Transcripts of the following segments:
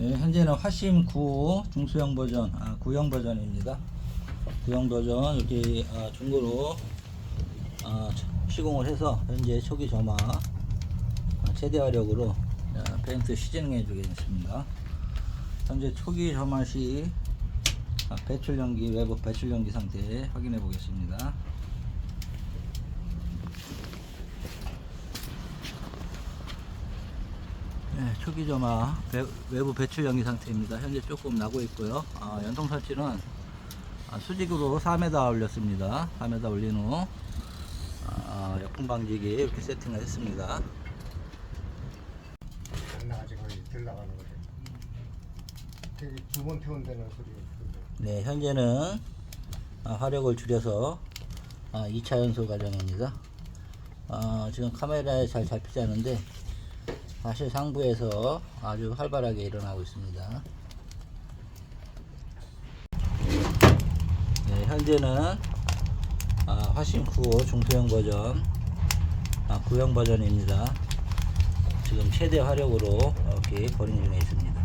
네, 현재는 화심 9 중수형 버전, 아, 구형 버전입니다. 구형 버전 이렇게 아, 중고로 아, 시공을 해서 현재 초기 점화 아, 최대 화력으로 아, 페인트 시즌해 주겠습니다. 현재 초기 점화 시 아, 배출 연기 외부 배출 연기 상태 확인해 보겠습니다. 네, 초기 점화 배- 외부 배출 연기 상태입니다. 현재 조금 나고 있고요. 아, 연통 설치는 아, 수직으로 4m 올렸습니다. 4m 올린 후 아, 역풍 방지기 이렇게 세팅을 했습니다. 안 나가지 거의 들 나가는 거지. 되게 두번 태운다는 소리. 네, 현재는 아, 화력을 줄여서 아, 2차 연소 과정입니다. 아, 지금 카메라에 잘 잡히지 않는데 사실 상부에서 아주 활발하게 일어나고 있습니다. 네, 현재는 아, 화신 9 중소형 버전 아, 구형 버전입니다. 지금 최대 화력으로 이렇게 버링 중에 있습니다.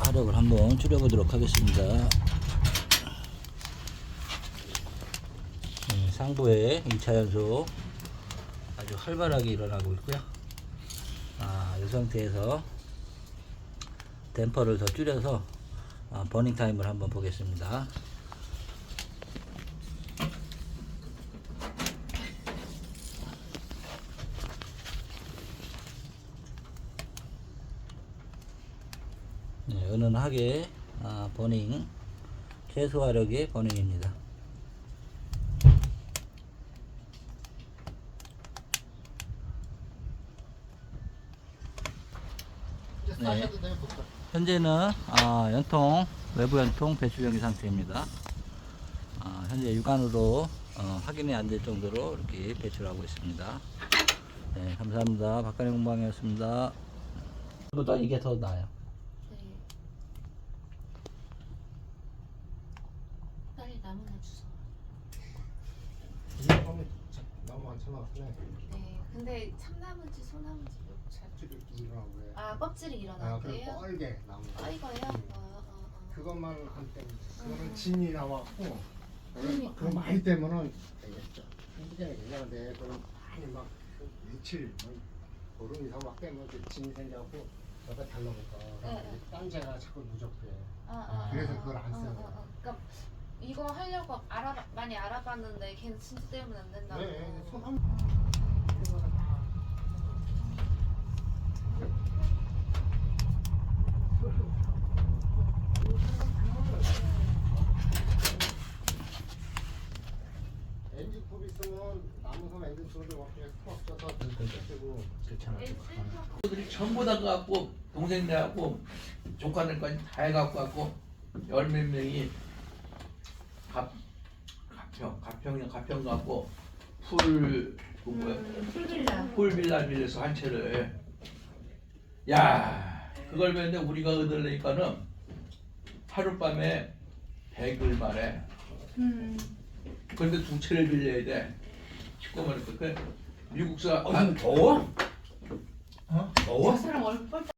화력을 한번 줄여보도록 하겠습니다. 네, 상부에 2차 연소 아주 활발하게 일어나고 있고요. 아, 이 상태에서 댐퍼를 더 줄여서 아, 버닝 타임을 한번 보겠습니다. 네, 은은하게 아, 버닝 최소 화력의 버닝입니다. 네. 현재는 아, 연통 외부 연통 배출 연기 상태입니다. 아, 현재 육안으로 어, 확인이 안 될 정도로 이렇게 배출하고 있습니다. 네, 감사합니다. 박간의 공방이었습니다. 보다 이게 더 나아요. 네. 빨리 나무나 주소. 많잖아, 그래. 네. 근데 참나무인지 소나무인지 잘. 껍질이 일어나고 그래. 아 껍질이 아, 일어나는 그리고 거예요? 뻘게 나무. 아 이거요? 음. 어, 어, 어. 그것만 한때 그거는 음. 진이 나왔고 진이 그거 많이 떼면은 되겠죠. 굉장히 괜찮은데 그럼 많이 막그 며칠 뭐 보름 이상 막 빼면 그 진이 생겨갖고. 네, 네. 딴제가 자꾸 누적돼. 아, 아, 그래서 아, 그걸 안 어, 써요. 어, 어. 그러니까 이거 하려고 알아 많이 알아봤는데 걔는 진짜 때문에 안 된다고. 네, 손 한. 엔진톱 있으면 나무섬 엔진톱을 막 그냥 톡 쳐서 쓰고 그렇잖아. 들이 전부 다 갖고 동생네 갖고 조카들까지 다 해갖고 갖고 열 몇 명이 갑 가평 가평이 가평 갖고 풀 그 뭐야 풀 빌라. 풀빌라 빌려서 한 채를 야 그걸 배는데 우리가 얻으려니까는 하룻밤에 100을 말해 음. 그런데 두 채를 빌려야 돼 시꺼머니까 그 미국사 어, 지금 더워? 어? 더워? 사람 얼굴